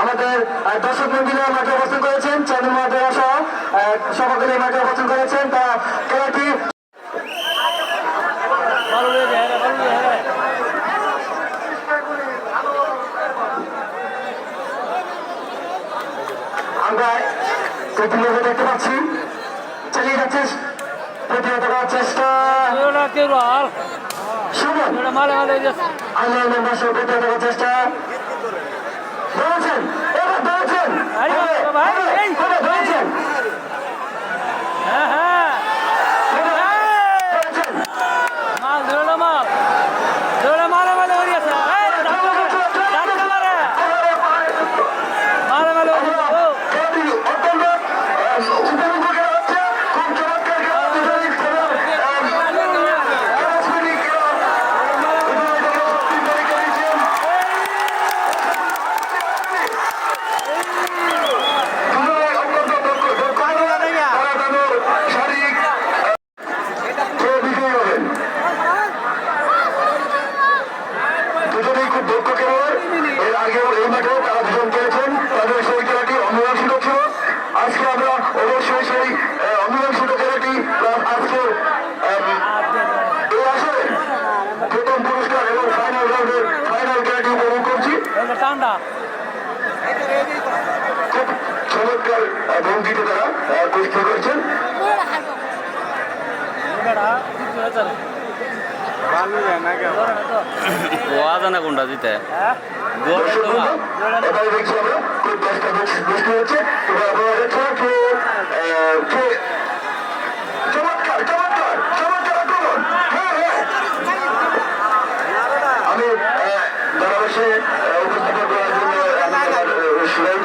আমাদের দর্শক মন্দিরে মাঠে অবস্থান করেছেন চাঁদুর মাঠে আসা সভাগুলি মাঠে অবস্থান করেছেন তা খেলাটি নৌকায় কটি লোক দেখতে পাচ্ছি। চালিয়ে যাচ্ছে। প্রতিহত করার চেষ্টা। আল্লাহ নম্বর সহ চেষ্টা। দৌড়ছেন ভঙ্গিতে তারা পরীক্ষা করছেন। দিতে এবার দেখছি আমরা খুব ব্যস্ত বৃষ্টি হচ্ছে আমি ধারাবাসে উপস্থাপন করার জন্য সুরাই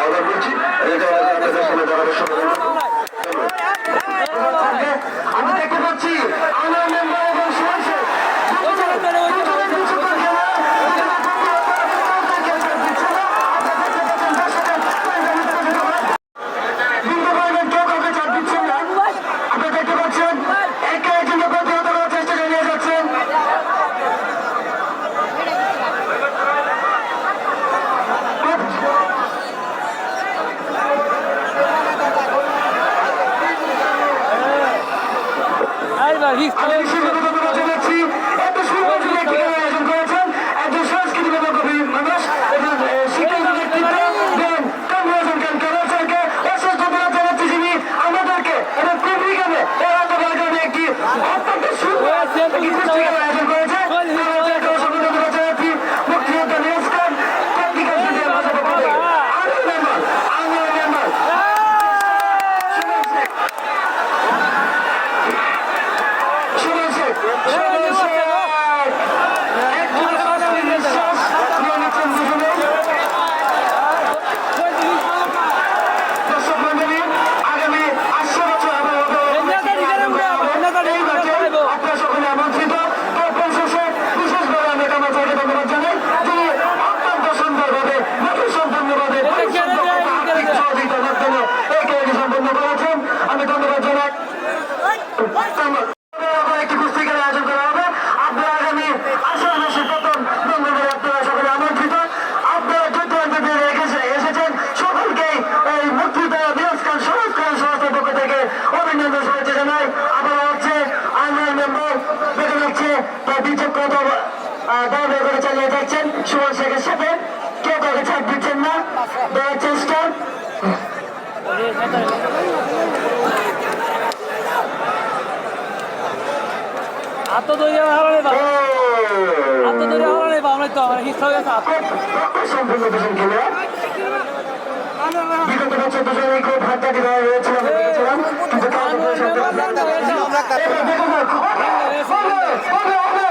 আহ্বান করছি। নেতা আমি দেখতে পাচ্ছি আমার মেম্বার বিচক্ষণ চালিয়ে যাচ্ছেন। সুমন শেখের দিচ্ছেন না। দেওয়ার চেষ্টা। আত্ম দৈর্য হারালে তো আমরা সম্পূর্ণ বিষয় খেলে। বিগত দিয়ে হয়েছিল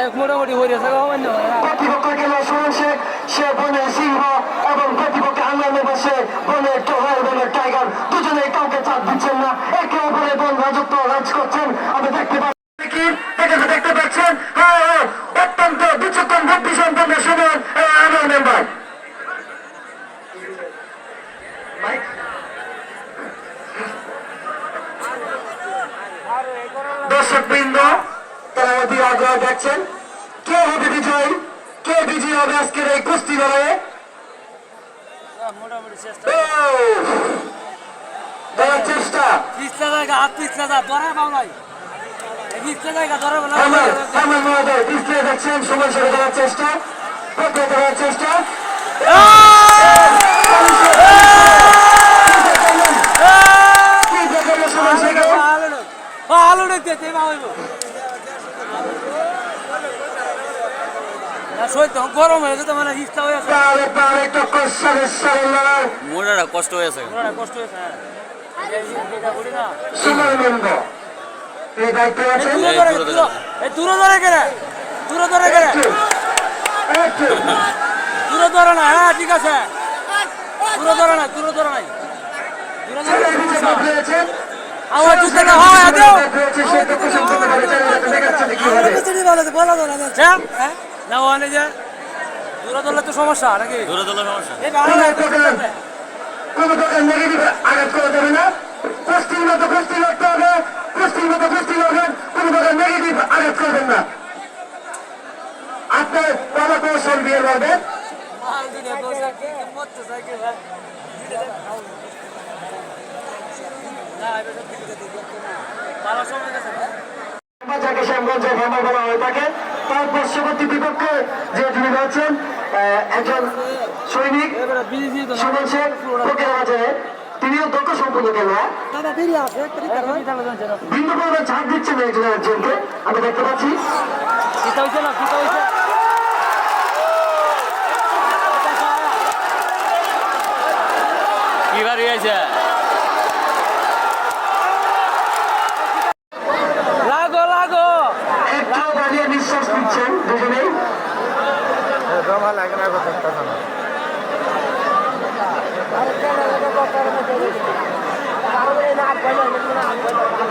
যাই মোটামুটি হয়ে। গেছে প্রতিপক্ষ গেল সুমন সে বনের সিংহ এবং প্রতিপক্ষ আনন্দ বসে বনের টোহার বনের টাইগার। দুজনে কাউকে চাপ দিচ্ছেন না, একে অপরে বন রাজত্ব রাজ করছেন। আমরা দেখতে পাচ্ছি হ্যাঁ হ্যাঁ অত্যন্ত বিচক্ষণ বুদ্ধি সম্পন্ন দর্শক বৃন্দ আগ্রহ দেখছেন। কে হবে বিজয়ী? কে বিজয়ী হবে আজকের এই কুস্তি লড়াইয়ে চেষ্টা! দেওয়ার চেষ্টা। দেখছেন সময় সেরে দেওয়ার চেষ্টা কি দেখেন সময় সেরে ভালো দেখতে তে হইব শরীর তখন গরম হয়ে যেত মানে ইচ্ছা হয়ে লড়াই। মোটাটা কষ্ট হয়েছে পুরোটা কষ্ট হয়েছে হ্যাঁ। না। দূরে ধরে এই দূরে কেনে দূরে ধরে কেনে দূরে ধরে না হ্যাঁ ঠিক আছে। দূরে ধরে না দূরে ধরে নাই। দূরে ধরে আমার জুতো না হয় আদেও রয়েছে সেই তথ্য সম্পর্কে দেখাচ্ছেন কি হবে? হ্যাঁ? না ওখানে যে। দূরে ধরলে তো সমস্যা নাকি? দূরে দূরে সমস্যা। কোনো প্রকার নেগেটিভ আঘাত করা যাবে না। কুস্তির মতো কুস্তি লড়তে হবে। কুস্তির মতো কুস্তি লড়বেন কোনো প্রকার নেগেটিভ আঘাত করবেন না। আপনার কলা কৌশল দিয়ে লড়বেন মাল দিলে বসে কি মরতে থাকে ভাই না এটা তো ঠিক আছে ভালো সময় গেছে আমরা যাকে শ্যামগঞ্জে ভ্রমণ করা হয়ে থাকে তার পার্শ্ববর্তী বিপক্ষে যে তিনি রয়েছেন একজন সৈনিক শুনেছেন বাজারে তিনিও দক্ষ সম্পন্ন খেলোয়াড়। দাদা দেরি আছে তুমি চালো জানছে না বিন্দু পরিমাণ ছাড় দিচ্ছেন একজন একজনকে আমরা দেখতে পাচ্ছি। কি লাগো লাগো একটু দাঁড়িয়ে নিঃশ্বাস নিচ্ছেন দুজনেই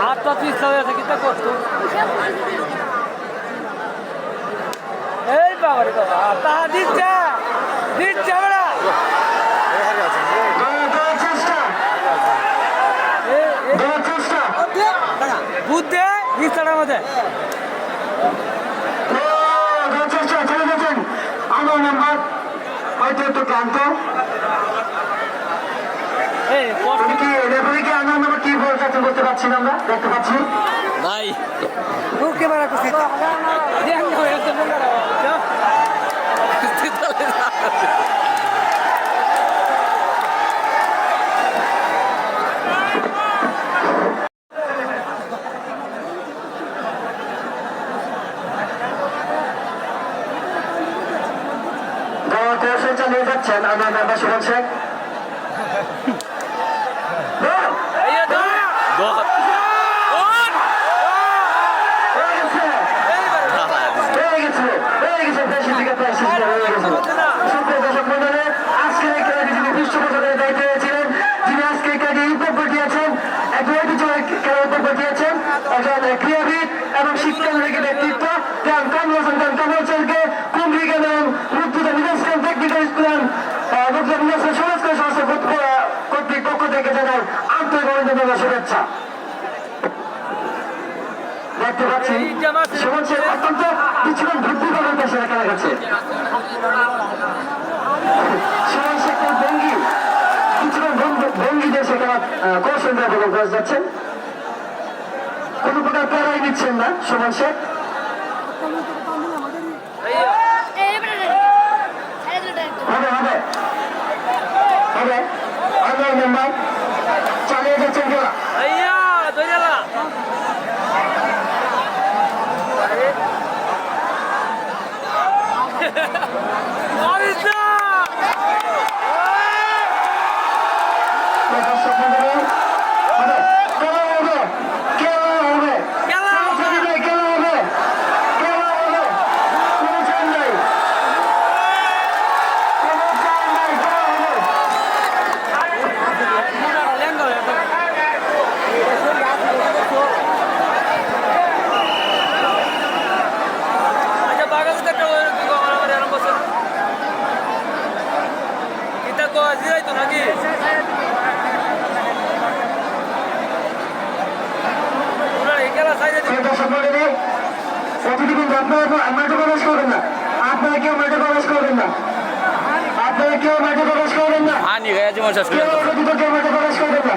হাতটা পিছলা হয়ে আছে কিতা করতো এই বাবা রে বাবা তাহা দিচ্ছে দিচ্ছে চেষ্টা বুদ্ধে চলে গেছেন আমার নাম্বার, হয়তো একটু ক্লান্ত। এই কষ্ট তুমি কি রেফারিকে আমার নাম্বার কি বলতে চাচ্ছেন পারছি না দেখতে পাচ্ছি। ভাই ক্যামেরা করছি। দেখ না হয়েছে দেওয়ার কৌশল চালিয়ে যাচ্ছেন আমার সুমন শেখ সুমন শেখ অত্যন্ত কিছুক্ষণ বুদ্ধি পাবেন দেশের খেলা গেছে সুমন শেখের ভঙ্গি কিছুক্ষণ ভঙ্গি দেশে খেলা কৌশল ব্যবহার করে যাচ্ছেন কোন প্রকার প্যারাই নিচ্ছেন না সুমন শেখ হবে হবে হবে আগামী মেম্বার চালিয়ে যাচ্ছেন খেলা Haritli! সম্মানীরা অতিথি কিন্তু আপনারা মাঠে প্রবেশ করবেন না। আপনারা কেউ মাঠে প্রবেশ করবেন না। আপনারা কেউ মাঠে প্রবেশ করবেন না। কেউ মাঠে প্রবেশ করবেন না।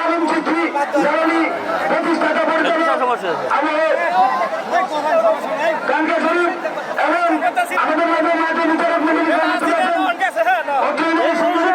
আলম সিদ্ধি জরুরি প্রতিষ্ঠাতা পরিচালক আমাদের কানকা শরীফ এবং মাঝে মাঝে বিচারক মন্ডলী অতি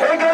ಹೇಗೆ